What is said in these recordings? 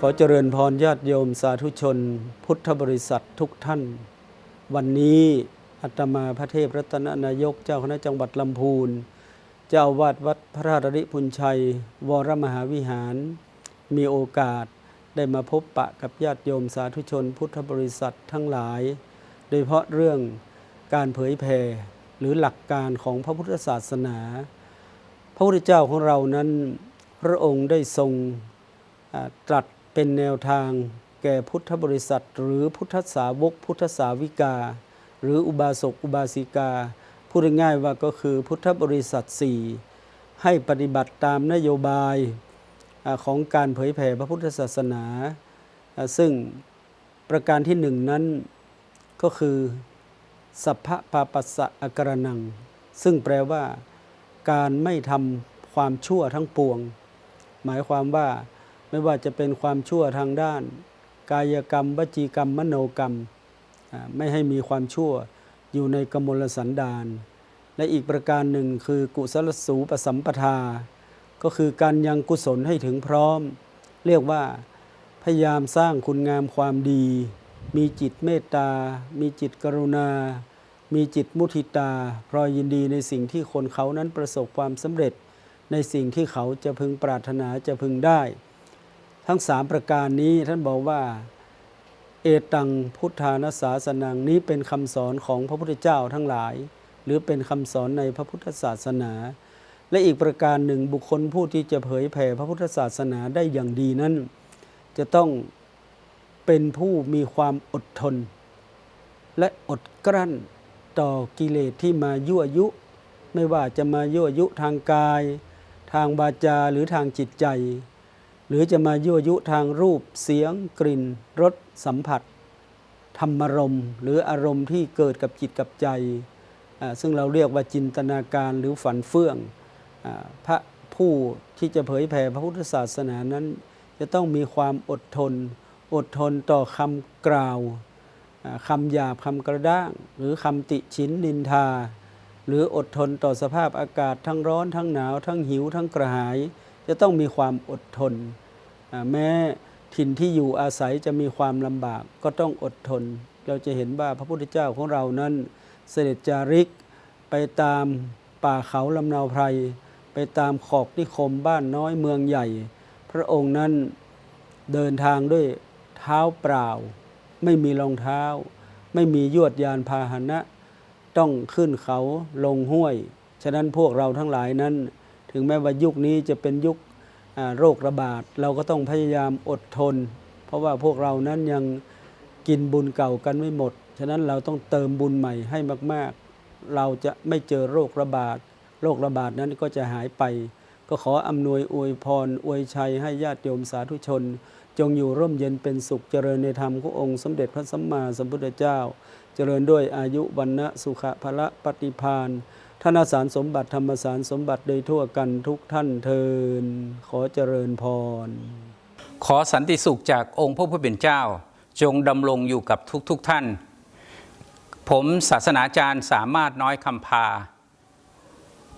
ขอเจริญพรญาติโยมสาธุชน พุทธบริษัททุกท่าน วันนี้อาตมาพระเทพรัตนนายกเจ้าคณะจังหวัดลำพูน เจ้าวาดวัดพระราชริพุนชัย วรมหาวิหาร มีโอกาสได้มาพบปะกับญาติโยมสาธุชน พุทธบริษัททั้งหลาย โดยเฉพาะเรื่องการเผยแผ่ หรือหลักการของพระพุทธศาสนา พระพุทธเจ้าของเรานั้นพระองค์ได้ทรงตรัสเป็นแนวทางแก่พุทธบริษัท หรือพุทธสาวก พุทธสาวิกา หรืออุบาสกอุบาสิกา พูดง่ายๆว่าก็คือพุทธบริษัทสี่ให้ปฏิบัติตามนโยบายของการเผยแผ่พระพุทธศาสนาอ่าซึ่งประการที่หนึ่งนั้นก็คือ สัพพะปาปัสสะอากรนัง ซึ่งแปลว่า การไม่ทำความชั่วทั้งปวง หมายความว่าไม่ว่าจะเป็นความชั่วทางด้าน กายกรรม วจีกรรม มโนกรรม ไม่ให้มีความชั่วอยู่ในกมลสันดาน และอีกประการหนึ่งคือกุศลสูปสัมปทา ก็คือการยังกุศลให้ถึงพร้อม เรียกว่าพยายามสร้างคุณงามความดี มีจิตเมตตา มีจิตกรุณา มีจิตมุทิตาพรอยยินดีในสิ่งที่คนเขานั้นประสบความสำเร็จ ในสิ่งที่เขาจะพึงปรารถนาจะพึงได้ ทั้งสามประการนี้ท่านบอกว่า เอตังพุทธานาสาสนังนี้เป็นคำสอนของพระพุทธเจ้าทั้งหลาย หรือเป็นคำสอนในพระพุทธศาสนา และอีกประการหนึ่งบุคคลผู้ที่จะเผยแผ่พระพุทธศาสนาได้อย่างดีนั้น จะต้อง เป็นผู้มีความอดทน และอดกลั้นต่อกิเลสที่มายั่วยุ ไม่ว่าจะมายั่วยุทางกาย ทางวาจาหรือทางจิตใจ หรือจะมายั่วยุทางรูปเสียงกลิ่นรสสัมผัส ธรรมารมณ์หรืออารมณ์ที่เกิดกับจิตกับใจ ซึ่งเราเรียกว่าจินตนาการหรือฝันเฟื่องอพระผู้ที่จะเผยแผ่พระพุทธศาสนานั้น จะต้องมีความอดทน อดทนต่อคำกล่าวคำหยาบคำกระด้าง หรือคำติฉินนินทา หรืออดทนต่อสภาพอากาศทั้งร้อนทั้งหนาว ทั้งหิว ทั้งกระหาย จะต้องมีความอดทน แม้ถิ่นที่อยู่อาศัยจะมีความลำบากก็ต้องอดทน เราจะเห็นว่าพระพุทธเจ้าของเรานั้น เสด็จจาริกไปตามป่าเขาลำนาวไพร ไปตามขอบนิคมบ้านน้อยเมืองใหญ่ พระองค์นั้นเดินทางด้วย ท้าเปล่า ไม่มีรองเท้า ไม่มียวดยานพาหนะ ต้องขึ้นเขาลงห้วย ฉะนั้นพวกเราทั้งหลายนั้น ถึงแม้ว่ายุคนี้จะเป็นยุคโรคระบาด เราก็ต้องพยายามอดทน เพราะว่าพวกเรานั้นยังกินบุญเก่ากันไม่หมด ฉะนั้นเราต้องเติมบุญใหม่ให้มาก ๆ เราจะไม่เจอโรคระบาด โรคระบาดนั้นก็จะหายไป ก็ขออำนวยอวยพรอวยชัยให้ญาติโยมสาธุชน จงอยู่ร่มเย็นเป็นสุขเจริญในธรรมขององค์สมเด็จพระสัมมาสัมพุทธเจ้า เจริญด้วยอายุวันนะสุขะพละปฏิพานธนสารสมบัติธรรมสารสมบัติโดยทั่วกันทุกท่านเทินขอเจริญพร ขอสันติสุขจากองค์พระผู้เป็นเจ้า จงดำรงอยู่กับทุกๆทท่าน ผมศาสนาจารย์สามารถน้อยคำพา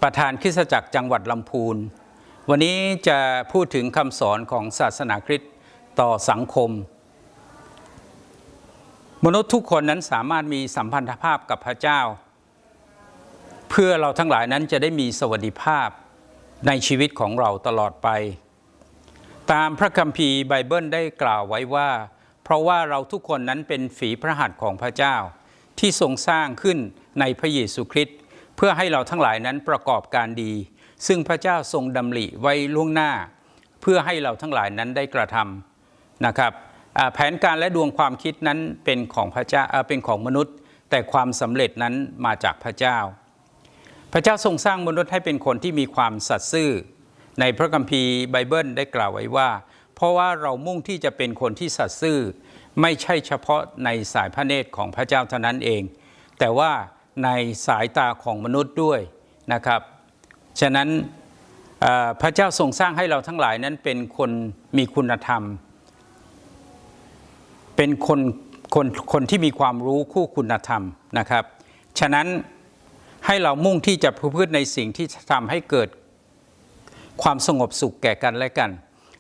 ประธานคริสตจักรจังหวัดลำพูน วันนี้จะพูดถึงคำสอนของศาสนาคริสต์ ต่อสังคม มนุษย์ทุกคนนั้นสามารถมีสัมพันธภาพกับพระเจ้า เพื่อเราทั้งหลายนั้นจะได้มีสวัสดิภาพในชีวิตของเราตลอดไป ตามพระคัมภีร์ไบเบิลได้กล่าวไว้ว่า เพราะว่าเราทุกคนนั้นเป็นฝีพระหัตถ์ของพระเจ้า ที่ทรงสร้างขึ้นในพระเยซูคริสต์เพื่อให้เราทั้งหลายนั้นประกอบการดี ซึ่งพระเจ้าทรงดำริไว้ล่วงหน้า เพื่อให้เราทั้งหลายนั้นได้กระทำ นะครับแผนการและดวงความคิดนั้นเป็นของพระเจ้าเป็นของมนุษย์ แต่ความสำเร็จนั้นมาจากพระเจ้า พระเจ้าทรงสร้างมนุษย์ให้เป็นคนที่มีความสัตย์ซื่อ ในพระคัมภีร์ไบเบิลได้กล่าวไว้ว่า เพราะว่าเรามุ่งที่จะเป็นคนที่สัตย์ซื่อ ไม่ใช่เฉพาะในสายพระเนตรของพระเจ้าเท่านั้นเอง แต่ว่าในสายตาของมนุษย์ด้วยนะครับฉะนั้นพระเจ้าทรงสร้างให้เราทั้งหลายนั้นเป็นคนมีคุณธรรม เป็นคนคนคนที่มีความรู้คู่คุณธรรมนะครับ ฉะนั้นให้เรามุ่งที่จะพฤติในสิ่งที่ทำให้เกิดความสงบสุขแก่กันและกัน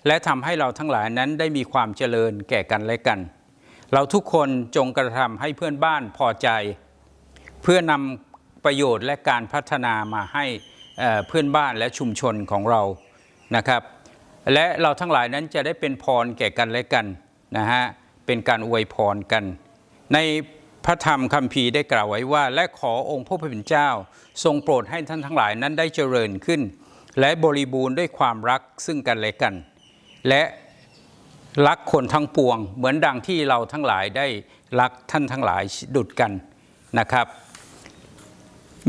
และทำให้เราทั้งหลายนั้นได้มีความเจริญแก่กันและกัน เราทุกคนจงกระทำให้เพื่อนบ้านพอใจ เพื่อนำประโยชน์และการพัฒนามาให้เพื่อนบ้านและชุมชนของเรานะครับ และเราทั้งหลายนั้นจะได้เป็นพรแก่กันและกันนะฮะ เป็นการอวยพรกัน ในพระธรรมคัมภีร์ได้กล่าวไว้ว่า และขอองค์พระผู้เป็นเจ้า ทรงโปรดให้ท่านทั้งหลายนั้นได้เจริญขึ้น และบริบูรณ์ด้วยความรักซึ่งกันและกัน และรักคนทั้งปวง เหมือนดังที่เราทั้งหลายได้รักท่านทั้งหลายดุดกันนะครับ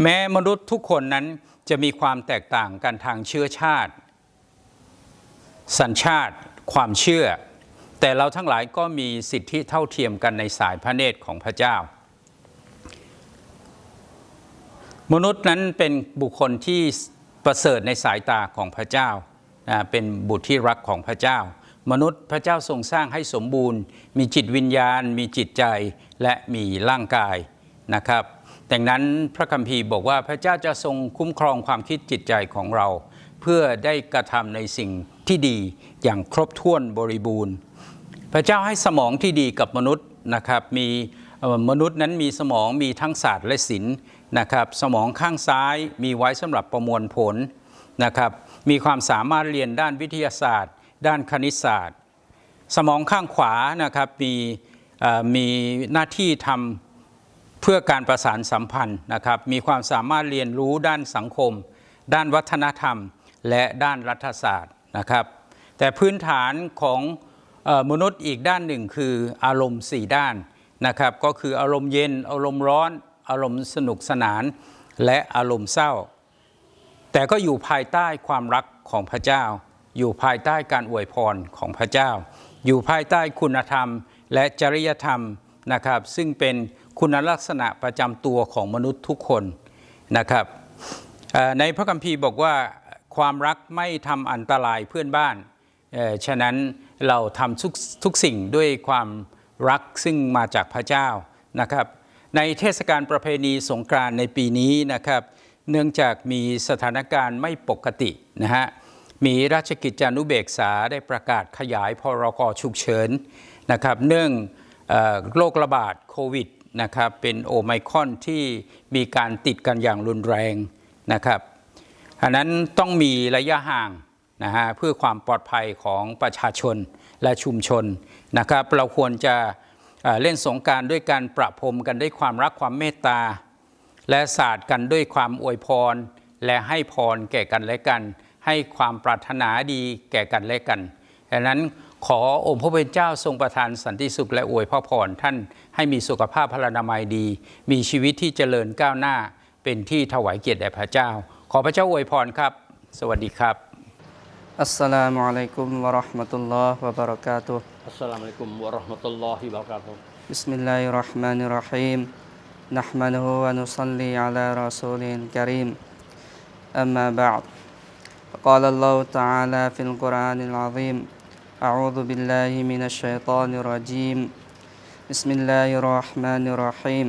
แม้มนุษย์ทุกคนนั้นจะมีความแตกต่างกันทางเชื้อชาติ สัญชาติ ความเชื่อ แต่เราทั้งหลายก็มีสิทธิเท่าเทียมกันในสายพระเนตรของพระเจ้า มนุษย์นั้นเป็นบุคคลที่ประเสริฐในสายตาของพระเจ้า เป็นบุตรที่รักของพระเจ้า มนุษย์พระเจ้าทรงสร้างให้สมบูรณ์ มีจิตวิญญาณ มีจิตใจและมีร่างกายนะครับดังนั้นพระคัมภีร์บอกว่าพระเจ้าจะทรงคุ้มครองความคิดจิตใจของเรา เพื่อได้กระทำในสิ่งที่ดีอย่างครบถ้วนบริบูรณ์ พระเจ้าให้สมองที่ดีกับมนุษย์นะครับมีมนุษย์นั้นมีสมองมีทั้งศาสตร์และศิลป์นะครับสมองข้างซ้ายมีไว้สำหรับประมวลผลนะครับมีความสามารถเรียนด้านวิทยาศาสตร์ ด้านคณิตศาสตร์ สมองข้างขวานะครับมีมีหน้าที่ทำเพื่อการประสานสัมพันธ์นะครับมีความสามารถเรียนรู้ด้านสังคม ด้านวัฒนธรรม และด้านรัฐศาสตร์นะครับแต่พื้นฐานของ มนุษย์อีกด้านหนึ่งคืออารมณ์ 4 ด้านนะครับก็คืออารมณ์เย็น อารมณ์ร้อน อารมณ์สนุกสนาน และอารมณ์เศร้า แต่ก็อยู่ภายใต้ความรักของพระเจ้า อยู่ภายใต้การอวยพรของพระเจ้า อยู่ภายใต้คุณธรรม และจริยธรรมนะครับซึ่งเป็นคุณลักษณะประจำตัวของมนุษย์ทุกคนนะครับในพระคัมภีร์บอกว่าความรักไม่ทำอันตรายเพื่อนบ้านฉะนั้น เราทำทุกทุกสิ่งด้วยความรักซึ่งมาจากพระเจ้านะครับ ในเทศกาลประเพณีสงกรานในปีนี้นะครับ เนื่องจากมีสถานการณ์ไม่ปกตินะฮะมีราชกิจจานุเบกษาได้ประกาศขยายพรกฉุกเฉินนะครับ เนื่องอโรคระบาดโควิดนะครับเป็นโอไมคอนที่มีการติดกันอย่างรุนแรงนะครับอันนั้นต้องมีระยะห่าง นะฮะเพื่อความปลอดภัยของประชาชนและชุมชนนะครับเราควรจะเล่นสงการด้วยการประพรมกันด้วยความรักความเมตตา และศาสตร์กันด้วยความอวยพร และให้พรแก่กันและกัน ให้ความปรารถนาดีแก่กันและกันดังนั้นขอองค์พระผู้เป็นเจ้าทรงประทานสันติสุขและอวยพระพรท่านให้มีสุขภาพพลานามัยดี มีชีวิตที่เจริญก้าวหน้าเป็นที่ถวายเกียรติแด่พระเจ้า ขอพระเจ้าอวยพรครับ สวัสดีครับ Assalamualaikum warahmatullahi wabarakatuh. Assalamualaikum warahmatullahi wabarakatuh. Bismillahirrahmanirrahim. Nahmaduhu wa nusalli ala rasulin karim. Amma ba'd. قال الله تعالى في القرآن العظيم أعوذ بالله من الشيطان الرجيم بسم الله الرحمن الرحيم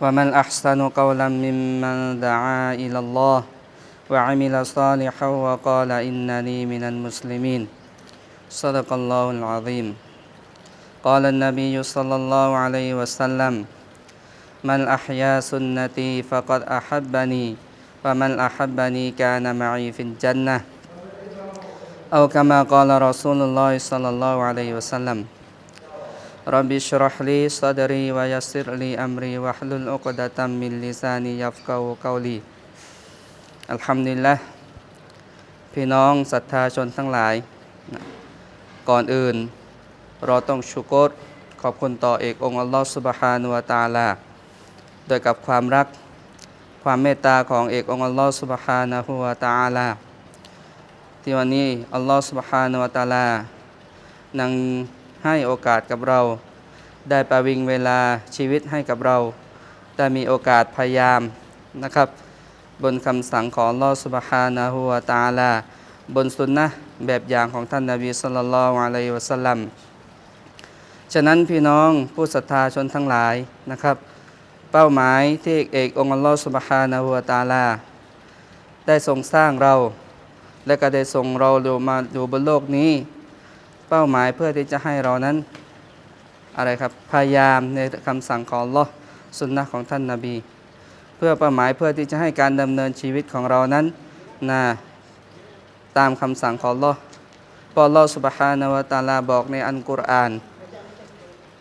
ومن أحسن قولا ممن دعا إلى الله وعمل صالحا وقال إنني من المسلمين. صدق الله العظيم. قال النبي صلى الله عليه وسلم من أحيا سنتي فقد أحبني ومن أحبني كان معي في الجنة. أو كما قال رسول الله صلى الله عليه وسلم رب اشرح لي صدري ويسر لي أمري واحلل عقدة من لساني يفقه قولي. อัลฮัมดุลิลละพี่น้องศรัทธาชนทั้งหลาย ก่อนอื่น เราต้องชุกรขอบคุณต่อเอกองค์อัลลอฮฺสุบฮานุวตาลาโดยกับความรักความเมตตาของเอกองค์อัลลอฮฺสุบฮานะฮูวตาลาที่วันนี้อัลลอฮฺสุบฮานะฮูวตาลานังให้โอกาสกับเรา ได้ประวิงเวลาชีวิตให้กับเราแต่มีโอกาสพยายามนะครับ บนคำสั่งของลอสุบฮานะฮูวตาลา บนสุนนะแบบอย่างของท่านนาบีสุลต่านละอะลัยฮิวะสัลลัมฉะนั้นพี่น้องผู้ศรัทธาชนทั้งหลายนะครับ เป้าหมายที่เอกองค์อัลลอฮฺสุบฮานะฮูวตาลา ได้ทรงสร้างเรา และก็ได้ส่งเราอยู่มาอยู่บนโลกนี้ เป้าหมายเพื่อที่จะให้เรานั้นอะไรครับพยายามในคำสั่งของลอสุนนะของท่านนาบี เพื่อเป้าหมายเพื่อที่จะให้การดำเนินชีวิตของเรานั้นนะตามคำสั่งของลอพอลอสุบฮานาวตาลาบอกในอันกุรอาน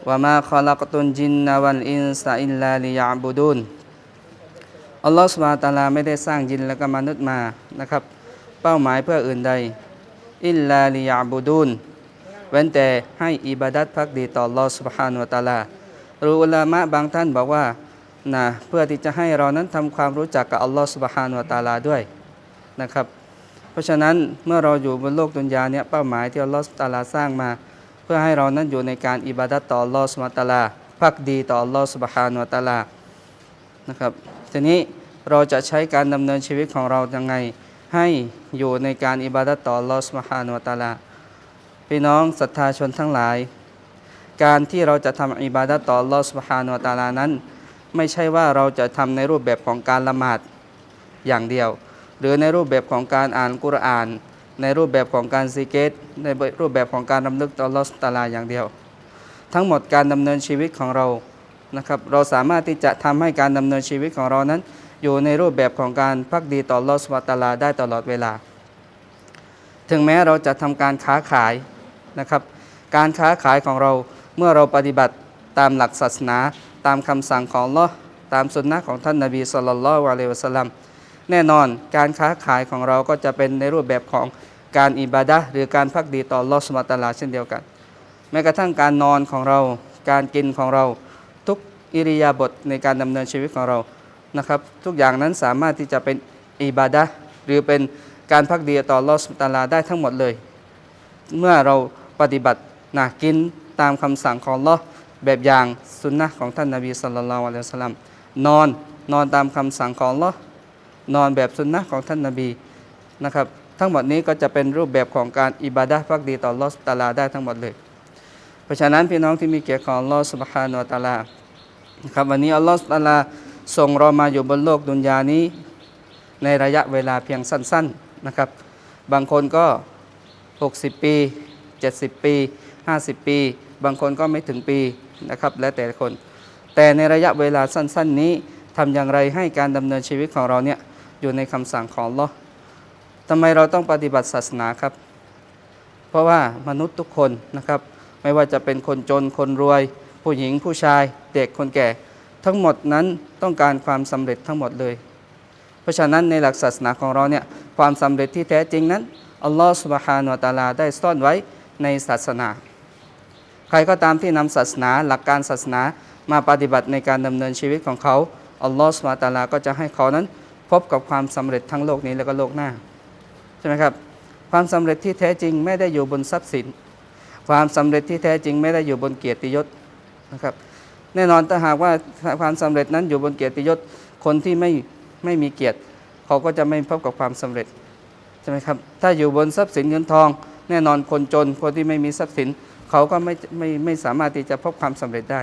ว่ามาขลักตุนจินนาวันอินสาอินลาลิยาบูดุนอัลลอฮฺสุบฮานตาลาไม่ได้สร้างจินและก็มนุษย์มานะครับ เป้าหมายเพื่ออื่นใด อินลาลิยาบูดุนเว้นแต่ให้อิบาดัดพักดีต่อลอสุบฮานวตาลารูอุลามะบางท่านบอกว่า นะเพื่อที่จะให้เรานั้นทำความรู้จักกับอัลลอฮฺสุบฮานวตาลาด้วยนะครับ เพราะฉะนั้นเมื่อเราอยู่บนโลกดุนยาเนี่ยเป้าหมายที่อัลลอฮฺตาลาสร้างมา เพื่อให้เรานั้นอยู่ในการอิบาดัตต่ออัลลอฮฺสุบฮานวตาลาพักดีต่ออัลลอฮฺสุบฮานวตาลานะครับทีนี้เราจะใช้การดำเนินชีวิตของเรายังไง ให้อยู่ในการอิบาดัตต่ออัลลอฮฺสุบฮานวตาลาพี่น้องศรัทธาชนทั้งหลาย การที่เราจะทำอิบาดัตต่ออัลลอฮฺสุบฮานวตาลานั้น ไม่ใช่ว่าเราจะทำในรูปแบบของการละหมาดอย่างเดียว หรือในรูปแบบของการอ่านกุรอาน ในรูปแบบของการซีเกตในรูปแบบของการรำลึกต่อลอสตาลาอย่างเดียว ทั้งหมดการดำเนินชีวิตของเรานะครับเราสามารถที่จะทำให้การดำเนินชีวิตของเรานั้น อยู่ในรูปแบบของการพักดีต่อลอสุบฮาตาลาได้ตลอดเวลา ถึงแม้เราจะทำการค้าขายนะครับ การค้าขายของเราเมื่อเราปฏิบัติตามหลักศาสนา ตามคำสั่งของลอตามสุนนะของท่านนบีสุลต่านละวะเลวะสลัมแน่นอนการค้าขายของเราก็จะเป็นในรูปแบบของการอิบาดะหรือการพักดีต่อลอสุบฮาตาลาเช่นเดียวกัน แม้กระทั่งการนอนของเรา การกินของเรา ทุกอิริยาบถในการดำเนินชีวิตของเรานะครับ ทุกอย่างนั้นสามารถที่จะเป็นอิบาดะหรือเป็นการพักดีต่อลอสุบฮาตาลาได้ทั้งหมดเลย เมื่อเราปฏิบัตินะกินตามคำสั่งของลอ แบบอย่างสุนนะของท่านนบีสุลต่านละวะลัยฮิวะสัลลัมนอนนอนตามคำสั่งของลลอนอนแบบสุนนะของท่านนบีนะครับ ทั้งหมดนี้ก็จะเป็นรูปแบบของการอิบาดะห์พักดีต่อลอฮ์สุบฮานะตาลาได้ทั้งหมดเลย เพราะฉะนั้นพี่น้องที่มีเกียรติของลอสุบฮานะฮูวะตาลานะครับวันนี้อัลลอฮ์สุบฮานะตาลาส่งเรามาอยู่บนโลกดุนยานี้ ในระยะเวลาเพียงสั้น ๆนะครับ บางคนก็ 60 ปี 70 ปี 50 ปี บางคนก็ไม่ถึงปี นะครับและแต่คน แต่ในระยะเวลาสั้น ๆ นี้ทำอย่างไรให้การดำเนินชีวิตของเราเนี่ยอยู่ในคำสั่งของลอทำไมเราต้องปฏิบัติศาสนาครับ เพราะว่ามนุษย์ทุกคนนะครับ ไม่ว่าจะเป็นคนจนคนรวย ผู้หญิงผู้ชาย เด็กคนแก่ ทั้งหมดนั้นต้องการความสำเร็จทั้งหมดเลย เพราะฉะนั้นในหลักศาสนาของเราเนี่ยความสำเร็จที่แท้จริงนั้นอัลลอฮฺสุบฮานุวะตาลาได้ซ่อนไว้ในศาสนา รก็ตามที่นำศาสนา หลักการศาสนามาปฏิบัติในการดำเนินชีวิตของเขาอัลลอฮฺสุบฮาตาลาก็จะให้เขานั้นพบกับความสำเร็จทั้งโลกนี้และก็โลกหน้าใช่ไหมครับความสำเร็จที่แท้จริงไม่ได้อยู่บนทรัพย์สิน ความสำเร็จที่แท้จริงไม่ได้อยู่บนเกียรติยศนะครับแน่นอนถ้าหากว่าความสำเร็จนั้นอยู่บนเกียรติยศคนที่ไม่ไม่มีเกียรติ เขาก็จะไม่พบกับความสำเร็จใช่ไหมครับถ้าอยู่บนทรัพย์สินเงินทอง แน่นอนคนจนคนที่ไม่มีทรัพย์สิน เขาก็ไม่ไม่ไม่สามารถที่จะพบความสำเร็จได้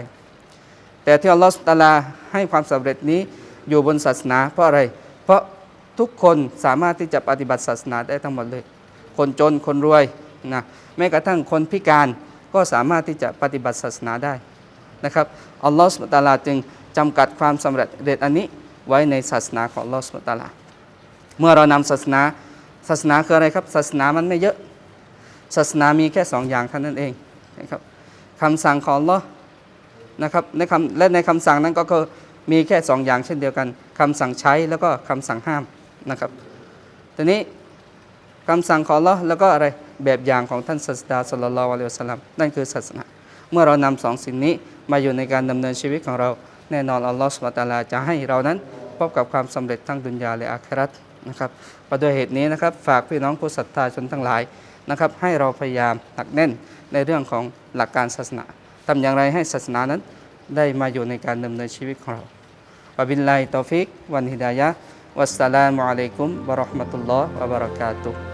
แต่ที่อัลลอฮฺตาลาให้ความสำเร็จนี้อยู่บนศาสนา เพราะอะไร เพราะทุกคนสามารถที่จะปฏิบัติศาสนาได้ทั้งหมดเลย คนจนคนรวยนะแม้กระทั่งคนพิการก็สามารถที่จะปฏิบัติศาสนาได้นะครับอัลลอฮฺสุบตาลาจึงจำกัดความสำเร็จเด็ดอันนี้ไว้ในศาสนาของอัลลอฮฺสุบตาลา เมื่อเรานำศาสนาศาสนาคืออะไรครับ ศาสนามันไม่เยอะ ศาสนามีแค่สองอย่างเท่านั้นเอง นะครับคำสั่งของลอนะครับในคำและในคำสั่งนั้นก็คือมีแค่สองอย่างเช่นเดียวกันคำสั่งใช้แล้วก็คำสั่งห้ามนะครับทีนี้คำสั่งของลอแล้วก็อะไรแบบอย่างของท่านศาสดาสุลลัลลอฮุอะลัยฮิวะสัลลัมนั่นคือศาสนา เมื่อเรานำสองสิ่งนี้มาอยู่ในการดำเนินชีวิตของเราแน่นอนอัลลอฮ์สุบตาลาจะให้เรานั้นพบกับความสำเร็จทั้งดุนยาและอาคราะห์นะครับประด้วยเหตุนี้นะครับ ฝากพี่น้องผู้ศรัทธาชนทั้งหลาย นะครับให้เราพยายามหนักแน่นในเรื่องของหลักการศาสนาทำอย่างไรให้ศาสนานั้นได้มาอยู่ในการดำเนินชีวิตของเราวบิลลาฮิตอฟิก วันฮิดายะวัสสลามุอะลัยกุมวะเราะห์มะตุลลอฮ์วะบะเราะกาตุฮ์